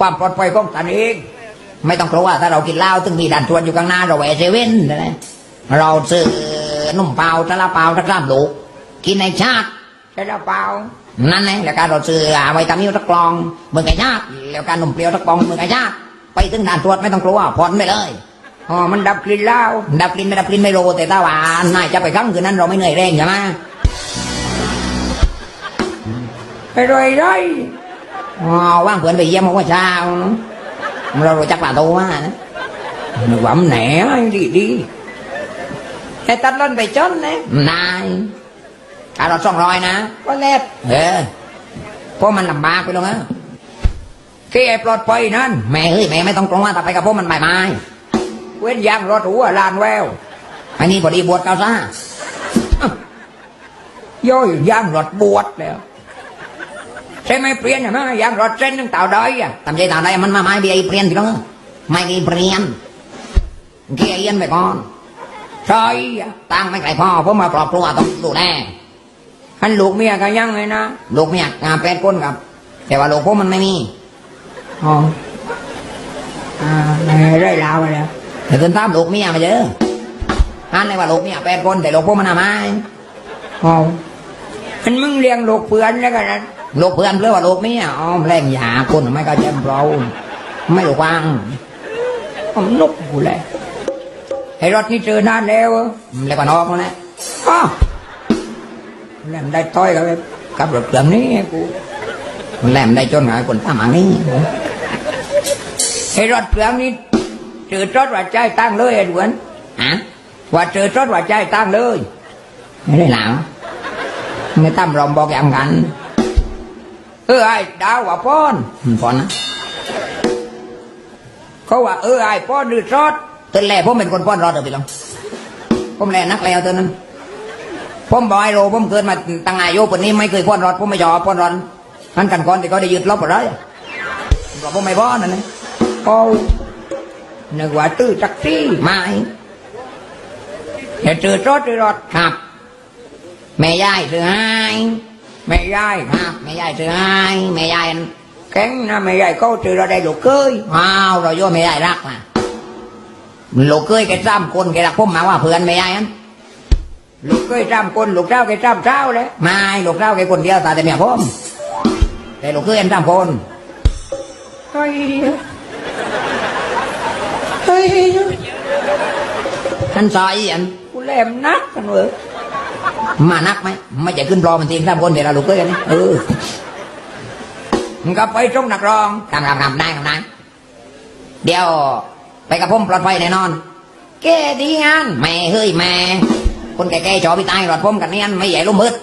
ความปลอดภัยของตนเอง ไม่ต้องกลัวถ้าเรากินเหล้าถึงมีด่านตรวจอยู่ข้างหน้าเราแหวะเซเว่นนะเราซื้อนุ่มเปล่าตะละเปล่าตะกร้ามลูกกินในชาติตะละเปล่านั่นไงแล้วการเราซื้อไวตามิลตะกรองเมืองไก่ชาติแล้วการนุ่มเปรี้ยวตะกรองเมืองไก่ชาติไปถึงด่านตรวจไม่ต้องกลัวผ่อนไปเลยอ๋อมันดับกลิ่นเหล้าดับกลิ่นไม่ดับกลิ่นไม่รู้แต่ถ้าว่านายจะไปครั้งคืนนั้นเราไม่เหนื่อยแรงใช่ไหมไปรวยไรอ๋อ ว่างเพื่อนไปเยี่ยมเมื่อเช้าเนอะเรารู้จักป่าโตว่านะนึกว่ามันแหนดีดีแต่ตัดล้นไปจนนะนายถ้าเราสองร้อยนะก็แลบเออเพราะมันลำบากไปล้วนะแค่ไอ้ปลอดภัยนั่นแม่เฮ้ยแม่ไม่ต้องกลัวถ้าไปกับพวกมันใบไม้เว้นยางรถหัวลานแววอันนี้พอดีบวชเกาซ่าอ้าวย่อยยางรถบวชแล้ว ใช่ไหมเปลี่ยนใช่ไหมยางรถเส้นนึงเต่าดอยอะทำใจเต่าดอยมันมาไม้เบียร์เปลี่ยนพี่น้องไม่ได้เปลี่ยนเกียเอียนไปก่อนใช่ตั้งไม่ไกลพ่อผมมาปลอบครัวต้องดูแลขันลูกเมียก็ยังเลยนะลูกเมียงานแปดคนครับแต่ว่าลูกผมมันไม่มีอ๋ออ่าได้ลาวไปแล้วแต่ต้นตามลูกเมียมาเยอะอันเลยว่าลูกเมียแปดคนแต่ลูกผมมันทำไมอ๋อมันมึงเลี้ยงลูกเพื่อนแล้วกันนะ ลูกเพื่อนเพื่อว่าลูกเมียอ๋อแรงหยาคนไม่ก็เจ็บเราไม่ระวังผมนกกูเลยไอ้รถนี่เจอนานแล้วแล้วก็นอกแล้วแหละอ้าวแหลมได้ต้อยกับกับรถเครื่องนี้กูแหลมได้จนไงคนตามอันนี้ไอ้รถเครื่องนี้เจอรถว่าใจตั้งเลยไอ้ดวนฮะว่าเจอรถว่าใจตั้งเลยไม่ได้หลังไม่ตั้มรอมบอกอย่างกัน ออไอ้ดาวว่าป้อนป้อนนะเขาว่าเออไอ้ป้อนดื้อซอดตอนแรกผมเป็นคนป้อนรอดเดี๋ยวไปลองผมแลนักแล้วตอนนั้นผมบอกไอ้โรผมเกิดมาตั้งอายุปนนี้ไม่เคยป้อนรอดผมไม่ชอบป้อนรอดนั่นกันก่อนที่เขาได้ยึดลบอะไรบอกผมไม่ป้อนนั่นนะโอ้นึกว่าตื้อจักซี่ไม่แต่เจอรอรถครับ แม่ยายซื้อให้ แม่ยายครับแม่ยายซื้อให้แม่ยายแข็งนะแม่ยายเขาซื้อเราได้ลูกเคยว้าวเราโยมแม่ยายรักนะลูกเคยแกซ้ำคนแกรักผมมาว่าเพื่อนแม่ยายนั้นลูกเคยซ้ำคนลูกเจ้าแกซ้ำเจ้าเลยไม่ลูกเจ้าแกคนเดียวตาแต่เมียผมแต่ลูกเคยอันซ้ำคนเฮ้ยเฮ้ยท่านซอยอันกูแหลมนักกันเว้ย มานักไหมไม่จะขึ้นรอมันทีสามคนเดี๋ยวเราลุกเอ้ยกันนี่เออมันก็ไปตรงนักรองทำทำทำได้ทำได้เดี๋ยวไปกับผมปลอดภัยแน่นอน แกดีงานแม่เฮ้ยแม่คนแก่ๆจอพี่ตายหลอดผมกันนี่อันไม่ใหญ่ลุ่มมืด